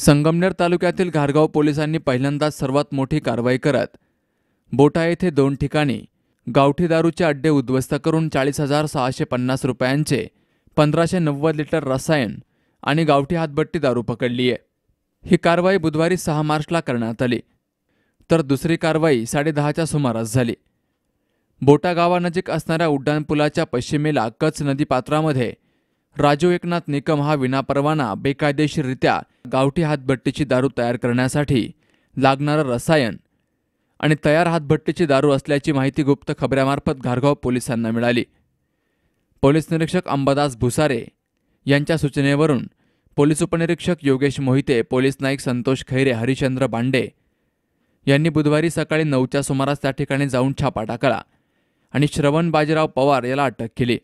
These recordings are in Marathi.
संगमनेर तालुक्यातील घारगाव पोलिसांनी पहिल्यांदाच सर्वात मोठी कारवाई करत बोटा येथे दोन ठिकाणी गावठी दारूचे अड्डे उद्ध्वस्त करून चाळीस हजार सहाशे पन्नास रुपयांचे पंधराशे नव्वद लिटर रसायन आणि गावठी हातभट्टी दारू पकडली आहे. ही कारवाई बुधवारी सहा मार्चला करण्यात आली. तर दुसरी कारवाई साडेदहाच्या सुमारास झाली. बोटा गावानजीक असणाऱ्या उड्डाणपुलाच्या पश्चिमेला कच नदीपात्रामध्ये राजू एकनाथ निकम हा विनापरवाना बेकायदेशीररित्या गावठी हातभट्टीची दारू तयार करण्यासाठी लागणारं रसायन आणि तयार हातभट्टीची दारू असल्याची माहिती गुप्त खबऱ्यामार्फत घारगाव पोलिसांना मिळाली. पोलीस निरीक्षक अंबादास भुसारे यांच्या सूचनेवरून पोलीस उपनिरीक्षक योगेश मोहिते पोलीस नाईक संतोष खैरे हरिचंद्र बांडे यांनी बुधवारी सकाळी नऊच्या सुमारास त्या ठिकाणी जाऊन छापा टाकला आणि श्रवण बाजीराव पवार याला अटक केली.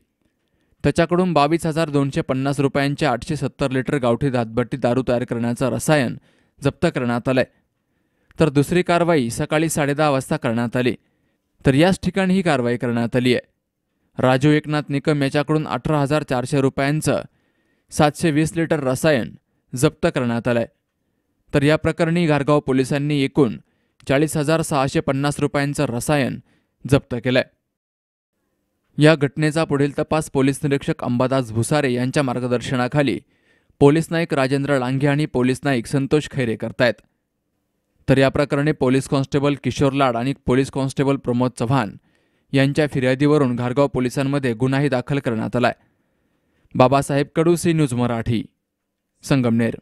त्याच्याकडून बावीस हजार दोनशे पन्नास रुपयांचे आठशे सत्तर लिटर गावठी दातभट्टी दारू तयार करण्याचं रसायन जप्त करण्यात आलंय. तर दुसरी कारवाई सकाळी साडेदहा वाजता करण्यात आली. तर याच ठिकाणी ही कारवाई करण्यात आली आहे. राजू एकनाथ निकम याच्याकडून अठरा हजार चारशे रुपयांचं सातशे वीस लिटर रसायन जप्त करण्यात आलंय. तर या प्रकरणी घारगाव पोलिसांनी एकूण चाळीस हजार सहाशे पन्नास रुपयांचं रसायन जप्त केलंय. या घटनेचा पुढील तपास पोलीस निरीक्षक अंबादास भुसारे यांच्या मार्गदर्शनाखाली. पोलीस नाईक राजेंद्र लांघे आणि पोलीस नाईक संतोष खैरे करतायत. तर या प्रकरणी पोलीस कॉन्स्टेबल किशोर लाड आणि पोलीस कॉन्स्टेबल प्रमोद चव्हाण यांच्या फिर्यादीवरून घारगाव पोलिसांमध्ये गुन्हाही दाखल करण्यात आलाय. Babasaheb Kadu C news Marathi Sangamner.